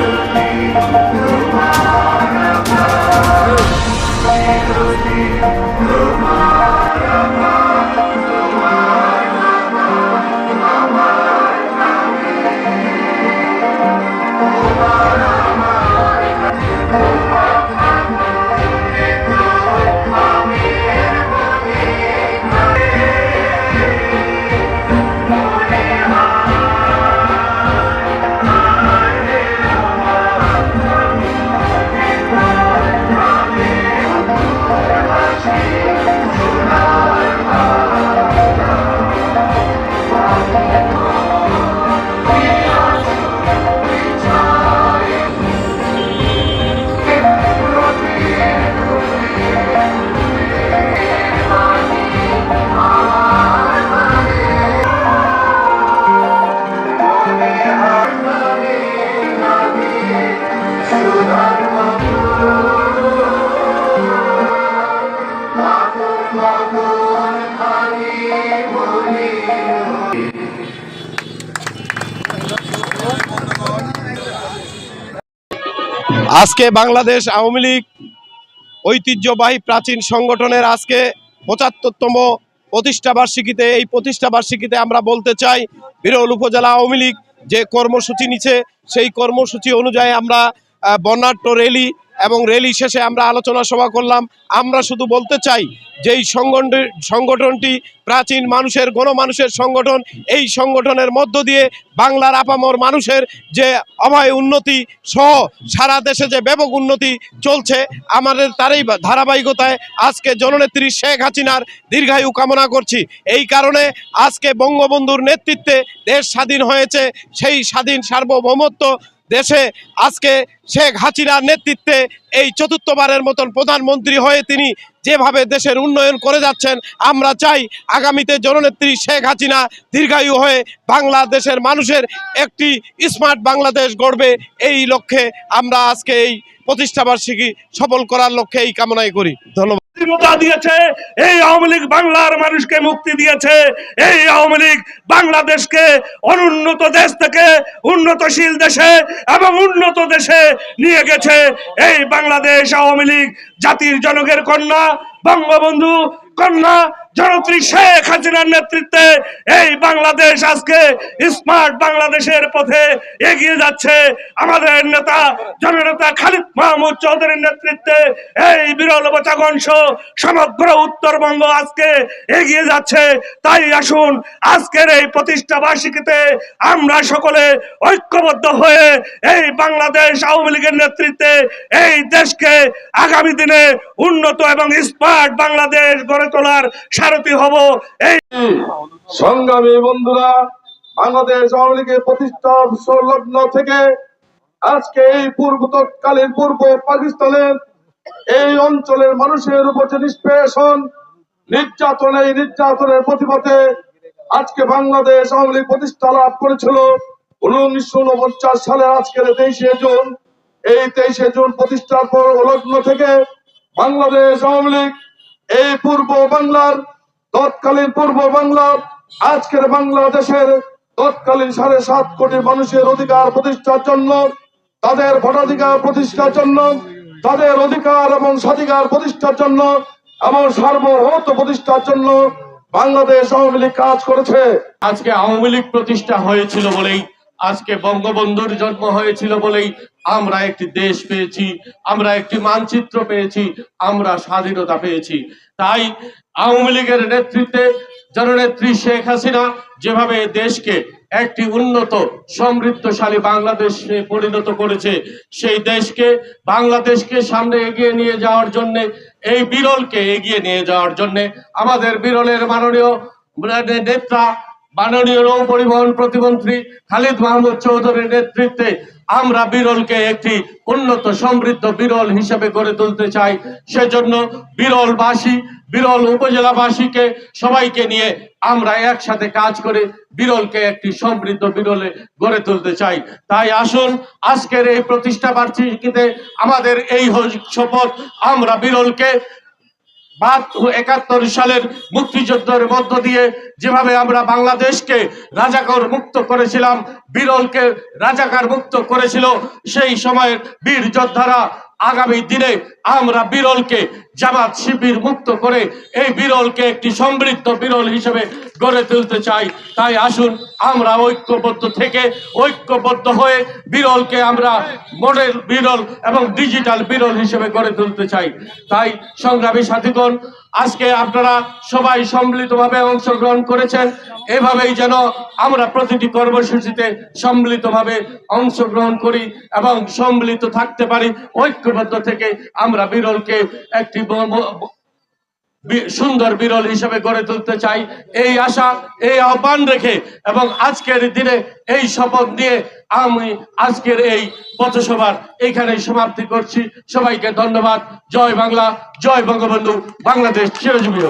to leave. আজকে বাংলাদেশ আওয়ামী লীগ ঐতিহ্যবাহী প্রাচীন সংগঠনের আজকে পঁচাত্তরতম প্রতিষ্ঠা বার্ষিকীতে, এই প্রতিষ্ঠা বার্ষিকীতে আমরা বলতে চাই, বিরল উপজেলা আওয়ামী লীগ যে কর্মসূচি নিচ্ছে সেই কর্মসূচি অনুযায়ী আমরা বর্ণাঢ্য র্যালি এবং র্যালি শেষে আমরা আলোচনা সভা করলাম। আমরা শুধু বলতে চাই যে এই সংগঠন সংগঠনটি প্রাচীন মানুষের, গণমানুষের সংগঠন, এই সংগঠনের মধ্য দিয়ে বাংলার আপামর মানুষের যে অভয় উন্নতি সহ সারা দেশে যে ব্যাপক উন্নতি চলছে, আমাদের তারই ধারাবাহিকতায় আজকে জননেত্রী শেখ হাসিনার দীর্ঘায়ু কামনা করছি। এই কারণে আজকে বঙ্গবন্ধুর নেতৃত্বে দেশ স্বাধীন হয়েছে, সেই স্বাধীন সার্বভৌমত্ব দেশে আজকে শেখ হাসিনার নেতৃত্বে এই চতুর্থবারের মতন প্রধানমন্ত্রী হয়ে তিনি যেভাবে দেশের উন্নয়ন করে যাচ্ছেন, আমরা চাই আগামীতে জননেত্রী শেখ হাসিনা দীর্ঘায়ু হয়ে বাংলাদেশের মানুষের একটি স্মার্ট বাংলাদেশ গড়বে। এই লক্ষ্যে আমরা আজকে এই প্রতিষ্ঠাবার্ষিকী সফল করার লক্ষ্যে এই কামনাই করি। ধন্যবাদ। স্বাধীনতা দিয়েছে, এই আওয়ামী লীগ বাংলার মানুষকে মুক্তি দিয়েছে, এই আওয়ামী লীগ বাংলাদেশকে অনুন্নত দেশ থেকে উন্নতশীল দেশে এবং উন্নত দেশে নিয়ে গেছে। এই বাংলাদেশ আওয়ামী লীগ জাতির জনকের কন্যা, বঙ্গবন্ধু কন্যা জনত্রী শেখ হাসিনার নেতৃত্বে এই বাংলাদেশ আজকে স্মার্ট বাংলাদেশের পথে এগিয়ে যাচ্ছে। আমাদের নেতা, জননেতা খালিদ মাহমুদ চৌধুরীর নেতৃত্বে এই বিরল বচাগংশ সমগ্র উত্তরবঙ্গ আজকে এগিয়ে যাচ্ছে। তাই আসুন, আজকের এই প্রতিষ্ঠা বার্ষিকীতে আমরা সকলে ঐক্যবদ্ধ হয়ে এই বাংলাদেশ আওয়ামী লীগের নেতৃত্বে এই দেশকে আগামী দিনে উন্নত এবং স্মার্ট বাংলাদেশ গড়ে তোলার সারথি হব। এই সংগ্রামী বন্ধুরা, বাংলাদেশ আওয়ামী লীগের প্রতিষ্ঠা সংলগ্ন থেকে আজকে এই পূর্ব তৎকালীন পূর্ব পাকিস্তানের এই অঞ্চলের মানুষের উপর যে নিষ্পেষণ, নির্যাতন, এই নির্যাতনের প্রতিবাদে আজকে বাংলাদেশ আওয়ামী লীগ প্রতিষ্ঠা লাভ করেছিল। উনিশশো উনপঞ্চাশ সালের আজকের তেইশে জুন, এই তেইশে জুন প্রতিষ্ঠার পর লগ্ন থেকে বাংলাদেশ আওয়ামী লীগ এই পূর্ব বাংলার তৎকালীন পূর্ব বাংলা, আজকের বাংলাদেশের তৎকালীন সাড়ে সাত কোটি মানুষের অধিকার প্রতিষ্ঠার জন্য, তাদের ভোটাধিকার প্রতিষ্ঠার জন্য, তাদের অধিকার এবং স্বাধিকার প্রতিষ্ঠার জন্য, এবং সার্বভৌমত্ব প্রতিষ্ঠার জন্য বাংলাদেশ আওয়ামী লীগ কাজ করেছে। আজকে আওয়ামী লীগ প্রতিষ্ঠা হয়েছিল বলেই আজকে বঙ্গবন্ধুর জন্ম হয়েছিল বলেই আমরা একটি দেশ পেয়েছি, আমরা একটি মানচিত্র পেয়েছি, আমরা স্বাধীনতা পেয়েছি। তাই আওয়ামী লীগের নেতৃত্বে জননেত্রী শেখ হাসিনা যেভাবে দেশকে একটি উন্নত, সমৃদ্ধশালী বাংলাদেশে পরিণত করেছে, সেই দেশকে, বাংলাদেশকে সামনে এগিয়ে নিয়ে যাওয়ার জন্য, এই বিরলকে এগিয়ে নিয়ে যাওয়ার জন্য আমাদের বিরলের মাননীয় নেতা মাননীয় নৌ পরিবহন প্রতিমন্ত্রী খালিদ মাহমুদ চৌধুরীর নেতৃত্বে আমরা বিরলকে একটি উন্নত, সমৃদ্ধ বিরল হিসেবে গড়ে তুলতে চাই। সেজন্য বিরলবাসী, বিরল উপজেলাবাসীকে, সবাইকে নিয়ে আমরা একসাথে কাজ করে বিরলকে একটি সমৃদ্ধ বিরলে গড়ে তুলতে চাই। তাই আসুন, আজকের এই প্রতিষ্ঠা বার্ষিকীতে আমাদের এই শপথ আমরা বিরলকে একাত্তর সালের মুক্তিযুদ্ধের মধ্য দিয়ে যেভাবে আমরা বাংলাদেশকে রাজাকার মুক্ত করেছিলাম, বিরলকে রাজাকার মুক্ত করেছিল, সেই সময়ের বীর যোদ্ধারা আগামী দিনে আমরা বিরলকে জামাত শিবির মুক্ত করে এই বিরলকে একটি সমৃদ্ধ বিরল হিসেবে গড়ে তুলতে চাই। তাই আসুন, আমরা ঐক্যবদ্ধ থেকে ঐক্যবদ্ধ হয়ে বিরলকে আমরা মডেল বিরল এবং ডিজিটাল বিরল হিসেবে গড়ে তুলতে চাই। তাই সংগ্রামী সাথীগণ, আজকে আপনারা সবাই সম্মিলিতভাবে অংশগ্রহণ করেছেন। এভাবেই যেন আমরা প্রতিটি কর্মসূচিতে সম্মিলিতভাবে অংশগ্রহণ করি এবং সম্মিলিত থাকতে পারি। ঐক্যবদ্ধ থেকে আমরা বিরলকে একটি সুন্দর বিরল হিসেবে গড়ে তুলতে চাই। এই আশা, এই আহ্বান রেখে এবং আজকের দিনে এই শপথ নিয়ে আমি আজকের এই পথসভার এখানে সমাপ্তি করছি। সবাইকে ধন্যবাদ। জয় বাংলা, জয় বঙ্গবন্ধু, বাংলাদেশ চিরজীবী